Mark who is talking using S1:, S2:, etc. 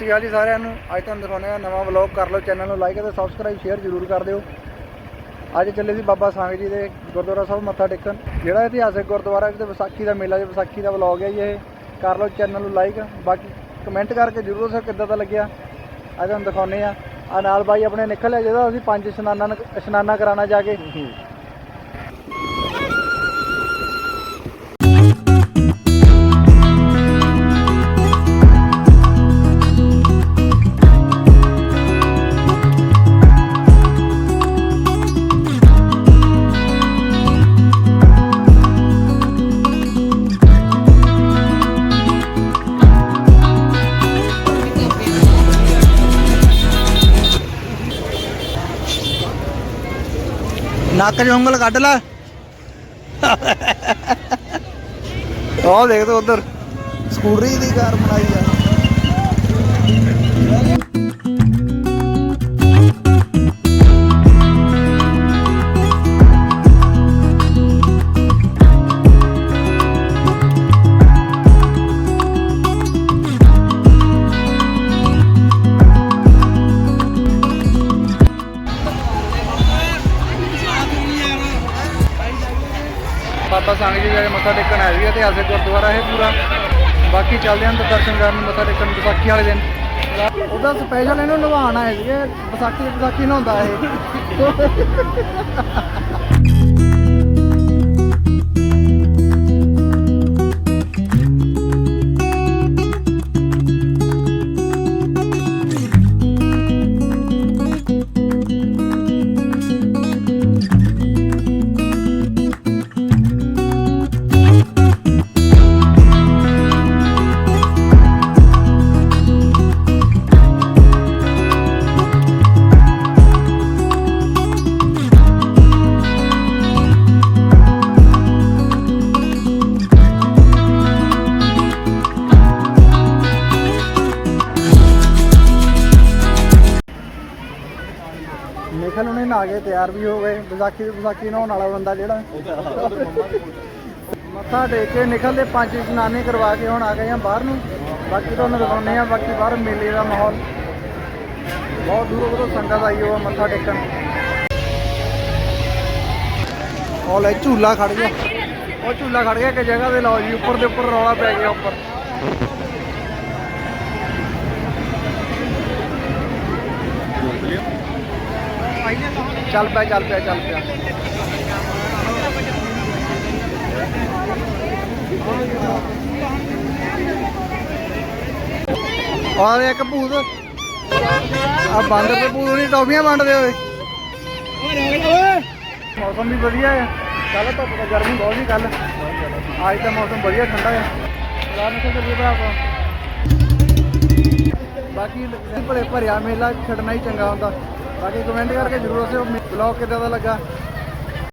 S1: ਸਤਿ ਸ਼੍ਰੀ ਅਕਾਲ ਜੀ ਸਾਰਿਆਂ ਨੂੰ। ਅੱਜ ਤੁਹਾਨੂੰ ਦਿਖਾਉਂਦੇ ਆ ਨਵਾਂ ਵਲੌਗ ਕਰ ਲਓ ਚੈਨਲ ਨੂੰ ਲਾਈਕ ਅਤੇ ਸਬਸਕ੍ਰਾਈਬ ਸ਼ੇਅਰ ਜ਼ਰੂਰ ਕਰ ਦਿਓ। ਅੱਜ ਚੱਲੇ ਸੀ ਬਾਬਾ ਸਾਂਗ ਜੀ ਦੇ ਗੁਰਦੁਆਰਾ ਸਾਹਿਬ ਮੱਥਾ ਟੇਕਣ। ਜਿਹੜਾ ਇਤਿਹਾਸਕ ਗੁਰਦੁਆਰਾ ਜਿਹਦੇ ਵਿਸਾਖੀ ਦਾ ਮੇਲਾ ਜੀ ਵਿਸਾਖੀ ਦਾ ਵਲੌਗ ਹੈ ਜੀ ਇਹ। ਕਰ ਲਓ ਚੈਨਲ ਨੂੰ ਲਾਈਕ ਬਾਕੀ ਕਮੈਂਟ ਕਰਕੇ ਜ਼ਰੂਰ ਦੱਸੋ ਕਿੱਦਾਂ ਦਾ ਲੱਗਿਆ। ਅੱਜ ਤੁਹਾਨੂੰ ਦਿਖਾਉਂਦੇ ਆ ਆ ਨਾਲ ਬਾਈ ਆਪਣੇ ਨਿਕਲ ਆ ਜਿਹਦਾ ਅਸੀਂ ਪੰਜ ਇਸ਼ਨਾਨਾਂ ਇਸ਼ਨਾਨਾ ਇਸ਼ਨਾਨਾਂ ਕਰਾਣਾ ਜਾ ਕੇ। ਨੱਕ 'ਚ ਉਂਗਲ ਕੱਢ ਲੈ। ਉਹ ਦੇਖ ਤੋ ਉਧਰ। ਸਕੂਟਰੀ ਦੀ ਕਾਰ ਬਣਾਈ ਆ। ਬਾਬਾ ਸੰਗ ਜੀ ਦੇ ਮੱਥਾ ਟੇਕਣ ਆਏ ਸੀ, ਇਤਿਹਾਸਕ ਗੁਰਦੁਆਰਾ ਹੈ ਪੂਰਾ। ਬਾਕੀ ਚੱਲਦੇ ਹਾਂ ਦਰਸ਼ਨ ਕਰਨ, ਮੱਥਾ ਟੇਕਣ ਵਿਸਾਖੀ ਵਾਲੇ ਦਿਨ। ਉਹਦਾ ਸਪੈਸ਼ਲ ਇਹਨੂੰ ਨਵਾਉਣ ਆਏ ਸੀਗੇ, ਵਿਸਾਖੀ ਵਿਸਾਖੀ ਨਹਾਉਂਦਾ ਇਹ। ਨਿਖਲ ਉਹਨੇ ਨਹਾ ਕੇ ਤਿਆਰ ਵੀ ਹੋ ਗਏ, ਵਿਸਾਖੀ ਦੀ ਵਿਸਾਖੀ ਨਹਾਉਣ ਵਾਲਾ ਬੰਦਾ ਜਿਹੜਾ। ਮੱਥਾ ਟੇਕ ਕੇ ਨਿਖਲ ਦੇ ਪੰਜ ਇਸ਼ਨਾਨੇ ਕਰਵਾ ਕੇ ਹੁਣ ਆ ਗਏ ਆ ਬਾਹਰ ਨੂੰ। ਬਾਕੀ ਤੁਹਾਨੂੰ ਦਿਖਾਉਂਦੇ ਆ ਬਾਕੀ ਬਾਹਰ ਮੇਲੇ ਦਾ ਮਾਹੌਲ। ਬਹੁਤ ਦੂਰੋਂ ਦੂਰੋਂ ਸੰਗਤ ਆਈ ਹੋਆ ਮੱਥਾ ਟੇਕਣ। ਉਹ ਲੈ ਝੂਲਾ ਖੜ ਗਿਆ। ਉਹ ਝੂਲਾ ਖੜ ਗਿਆ ਕਿ ਜਗ੍ਹਾ ਤੇ ਲਾਓ ਜੀ, ਉੱਪਰ ਦੇ ਉੱਪਰ ਰੌਲਾ ਪੈ ਗਿਆ ਉੱਪਰ। ਚੱਲ ਪਿਆ ਚੱਲ ਪਿਆ ਚੱਲ ਪਿਆ। ਆਹ ਇੱਕ ਭੂਤ। ਆ ਬਾਂਦਰ ਤੇ ਭੂਤ ਨਹੀਂ, ਟੌਫੀਆਂ ਵੰਡਦੇ ਹੋਏ ਮੌਸਮ ਵੀ ਵਧੀਆ ਹੈ ਕੱਲ ਧੁੱਪ ਤਾਂ ਗਰਮੀ ਬਹੁਤ ਸੀ ਕੱਲ ਅੱਜ ਤਾਂ ਮੌਸਮ ਵਧੀਆ, ਠੰਡਾ ਹੈ ਰਾਤ ਨੂੰ ਚੱਲੀਏ ਭਰਾ ਆਪਾਂ। ਬਾਕੀ ਭਲੇ ਭਰਿਆ ਮੇਲਾ, ਛੱਡਣਾ ਹੀ ਚੰਗਾ ਹੁੰਦਾ। ਬਾਕੀ ਕਮੈਂਟ ਕਰਕੇ ਜਰੂਰ ਦੱਸਿਓ ਬਲੌਗ ਕਿੱਦਾਂ ਦਾ ਲੱਗਾ?